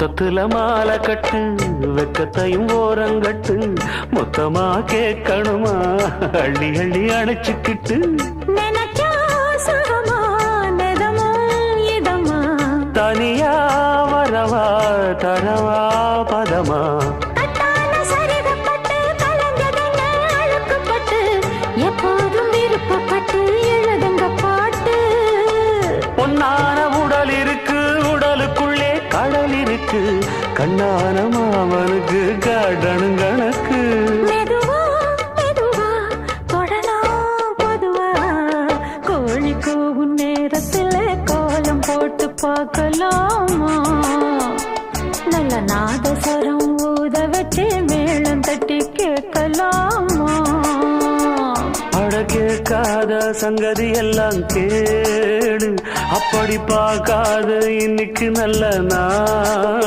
முத்தத்துல மாலை கட்டு வெக்கத்தையும் ஓரங்கட்டு மொத்தமா கேட்கணுமா? அள்ளி அள்ளி அணைச்சுக்கிட்டு. தனியா வரவா தரவா பதமா? எப்போதும் விருப்பப்பட்டு எழுதுங்க பாட்டு. பொன்னான கோழி கூவும் நேரத்துல கோலம் போட்டு பார்க்கலாமா? நல்ல நாதஸ்வரம் ஊத வச்சு மேளம் தட்டி கேட்கலாமா? அட கேட்காத சங்கதி எல்லாம் கேடு அப்படி பார்க்காத இன்னைக்கு நல்ல நாள்.